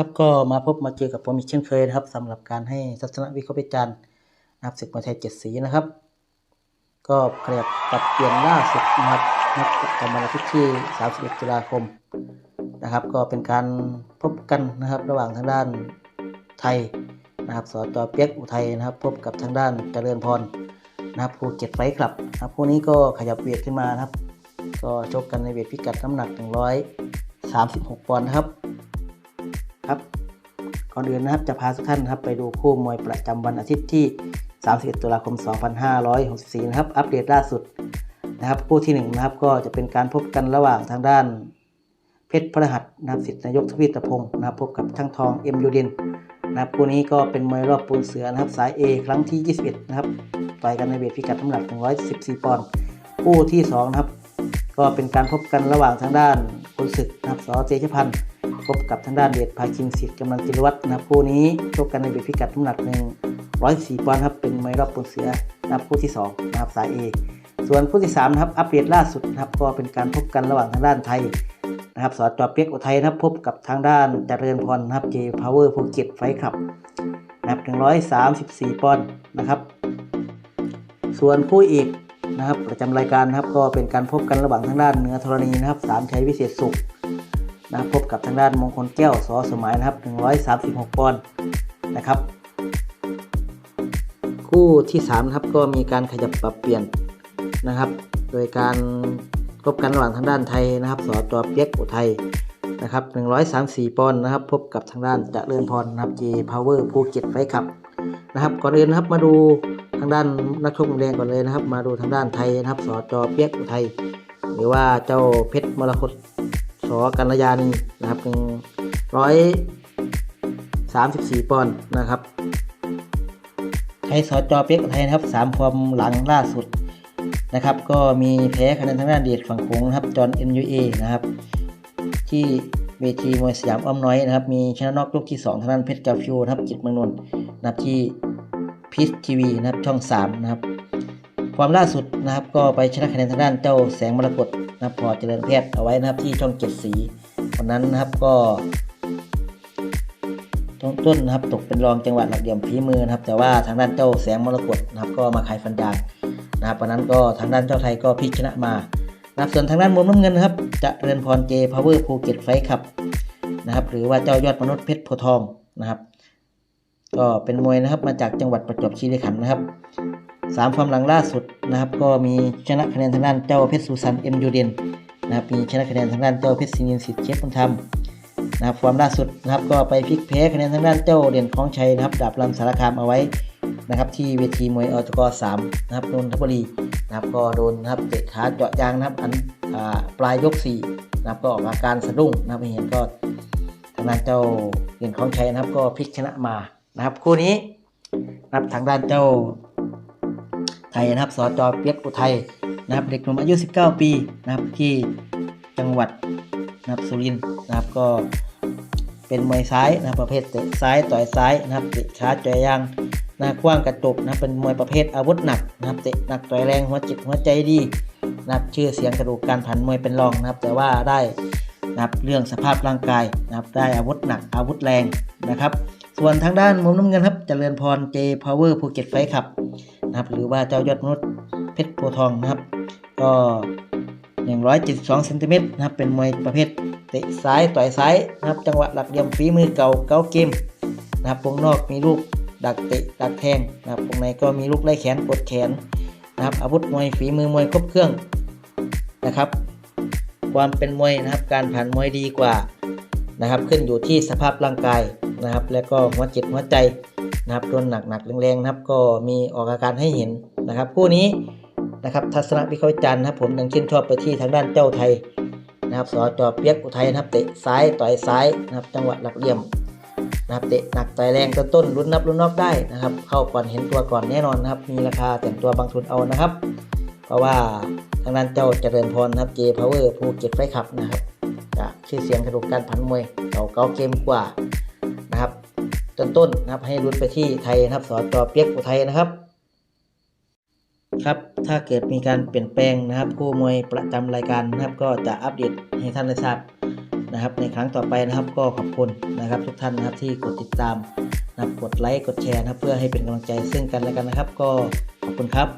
ครับก็มาพบมาเจอกับผมอีกเช่นเคยนะครับสำหรับการให้ทัศนวิเคราะห์วิจารณ์นับศึกมวยไทยเจ็ดสีนะครับ ก็เรียบปรับเปลี่ยนล่าสุดนะครับนัดประจำวันอาทิตย์ที่ 31ตุลาคมนะครับ ก็เป็นการพบกันนะครับ ระหว่างทางด้านไทยนะครับสจเปียกอุทัยนะครับ พบกับทางด้านเจริญพรนะครับภูเก็ตไฟคลับนะครับคู่นี้ก็ขยับเวทขึ้นมานะครับ ก็ชกกันในเวทพิกัดน้ำหนัก 136ปอนด์นะครับ ครับก่อนอื่นนะครับจะพาทุกท่านครับไปดูคู่มวยประจำวันอาทิตย์ที่ 31 ตุลาคม 2564 นะครับ อัปเดตล่าสุดนะครับคู่ที่1นะครับก็จะเป็นการพบกันระหว่างทางด้าน เพชรพระหัสนะครับสิทธินายกทวีตพงศ์นะครับพบกับช่างทองเอ็มยูดินนะครับคู่นี้ก็เป็นมวยรอบปูนเสือนะครับสาย A ครั้งที่ 21 นะครับต่อยกันในเวทพิกัดน้ำหนัก 114 ปอนด์คู่ที่2นะครับก็เป็นการพบกันระหว่างทางด้านคุณศึกนะครับสเจชพันธ์ พบกับทางด้านเดชพาคินสิทธิ์กำลังจิรวัตรนะครับคู่นี้ชกกันในเวทพิกัดน้ำหนักหนึ่งร้อยสี่ปอนด์ครับเป็นมวยรอบปูนเสือนะครับคู่ที่สองนะครับสายเอส่วนคู่ที่สามนะครับอัปเดตล่าสุดนะครับก็เป็นการพบกันระหว่างทางด้านไทยนะครับสอจเปียกอุทัยนะครับพบกับทางด้านเจริญพรนะครับเจพาวเวอร์ภูเก็ตไฟครับนะครับหนึ่งร้อยสามสิบสี่ปอนด์นะครับส่วนคู่อีกนะครับประจำรายการนะครับก็เป็นการพบกันระหว่างทางด้านเหนือธรณีนะครับสามชัยวิเศษสุข นะพบกับทางด้านมงคลแก้วสอสมัยนะครับ 136 ปอนด์นะครับ คู่ที่3ครับก็มีการขยับปรับเปลี่ยนนะครับ โดยการพบกันระหว่างทางด้านไทยนะครับสอจอเปียกอุทัยนะครับ 134 ปอนด์นะครับ พบกับทางด้านเจริญพรนะครับ J Power ภูเก็ตไฟขับนะครับ ก่อนอื่นนะครับมาดูทางด้านนักชกมุมแดงก่อนเลยนะครับ มาดูทางด้านไทยนะครับสอจอเปียกอุทัยหรือว่าเจ้าเพชรมรกต สอกัลยานีนะครับหนึ่งร้อยสามสิบสี่ปอนด์นะครับไทยสจอเปียกไทยนะครับสามความหลังล่าสุดนะครับ ก็มีแพ้คะแนนทางด้านเดียดฝั่งโขงนะครับจอห์น MUA นะครับ ที่เวทีมวยสยามอ้อมน้อยนะครับ มีชนะนอกยกที่2ทางด้านเพชรกาฟิวนะครับจิตเมืองนนท์นะครับที่พีชทีวีนะครับช่อง 3 นะครับ ความล่าสุดนะครับ ก็ไปชนะคะแนนทางด้านเจ้าแสงมรกตนะครับพอเจริญแพทย์เอาไว้นะครับที่ช่องเจ็ดสีวันนั้นนะครับก็ต้นต้นนะครับตกเป็นรองจังหวัดหลักเหลี่ยมฝีมือนะครับ แต่ว่าทางด้านเจ้าแสงมรกตนะครับ ก็มาขายฟันดางนะครับวันนั้นก็ทางด้านเจ้าไทยก็พลิกชนะมานะครับส่วนทางด้านมุมน้ำเงินนะครับจะเรือนพรเจพาวเวอร์ภูเก็ตไฟครับนะครับ หรือว่าเจ้ายอดมนุษย์เพชรโพทองนะครับ ก็เป็นมวยนะครับมาจากจังหวัดประจวบคีรีขันธ์นะครับ สามความหลังล่าสุดนะครับ ก็มีชนะคะแนนทางด้านเจ้าเพชรสุสันเอ็มยูเดนนะครับมีชนะคะแนนทางด้านเจ้าเพชรซินินสิทธิ์เชฟบุญธรรมนะครับความล่าสุดนะครับก็ไปพลิกแพ้คะแนนทางด้านเจ้าเด่นของชัยนะครับดาบลำสารคามเอาไว้นะครับที่เวทีมวยอตกสามนะครับนนทบุรีนะครับก็โดนนะครับเตะขาเจาะยางนะครับอันปลายยกสี่นะครับก็ออกอาการสะดุ้งนะครับเห็นก็ทางด้านเจ้าเด่นของชัยนะครับก็พลิกชนะมานะครับคู่นี้นะครับทางด้านเจ้า ไทยนะครับสจเปียกอุทัยนะครับเด็กหนุ่มอายุ 19 ปีนะครับที่จังหวัดนะครับสุรินทร์นะครับก็เป็นมวยซ้ายนะครับประเภทเตะซ้ายต่อยซ้ายนะครับเตะขาจ่อยยางนะกว้างกระจกนะเป็นมวยประเภทอาวุธหนักนะครับเตะหนักต่อยแรงหัวจิตหัวใจดีนะครับชื่อเสียงกระดูกการผันมวยเป็นรองนะครับ แต่ว่าได้นะครับเรื่องสภาพร่างกายนะครับได้อาวุธหนักอาวุธแรงนะครับ ส่วนทางด้านมุมน้ำเงินครับจเจริญพรเจพาวเวอร์ภูเก็ตไฟขับ นะครับ หรือว่าเจ้ายอดมนุษย์เพชรโพทองนะครับ ก็ 172เซนติเมตรนะครับ เป็นมวยประเภทเตะซ้ายต่อยซ้ายนะครับ จังหวะหลักเหลี่ยมฝีมือเก่าเก้าเกมนะครับวงนอกมีลูกดักเตะดักแทงนะครับวงในก็มีลูกไล่แขนกดแขนนะครับ อาวุธมวยฝีมือมวยครบเครื่องนะครับ ความเป็นมวยนะครับ การผ่านมวยดีกว่านะครับ ขึ้นอยู่ที่สภาพร่างกายนะครับ แล้วก็หัวจิตหัวใจ นะครับโดนหนักๆแรงๆนะครับ ก็มีออกอาการให้เห็นนะครับคู่นี้นะครับทัศนวิเคราะห์วิจารณ์นะครับ ผมยังชื่นชอบไปที่ทางด้านเจ้าไทยนะครับสจเปียกอุทัยนะครับเตะซ้ายต่อยซ้ายนะครับจังหวะหลักเหลี่ยมนะครับเตะหนักต่อยแรงต้นต้นลุ้นนับลุ้นนอกได้นะครับ เข้าก่อนเห็นตัวก่อนแน่นอนนะครับ มีราคาแต่งตัวบางทุนเอานะครับ เพราะว่าทางด้านเจ้าเจริญพรนะครับเจพาวเวอร์ภูเก็ตไฟขับนะครับจะชื่อเสียงกระดูกการพันมวยเก่าเก่าเกมกว่า ต้นต้นนะครับ ให้รุดไปที่ไทยนะครับสอจเปียกอุทัยนะครับครับ ถ้าเกิดมีการเปลี่ยนแปลงนะครับคู่มวยประจำรายการนะครับ ก็จะอัปเดตให้ท่านได้ทราบนะนะครับ ในครั้งต่อไปนะครับ ก็ขอบคุณนะครับทุกท่านนะครับที่กดติดตามนะครับกดไลค์กดแชร์นะครับ เพื่อให้เป็นกำลังใจซึ่งกันและกันนะครับ ก็ขอบคุณครับ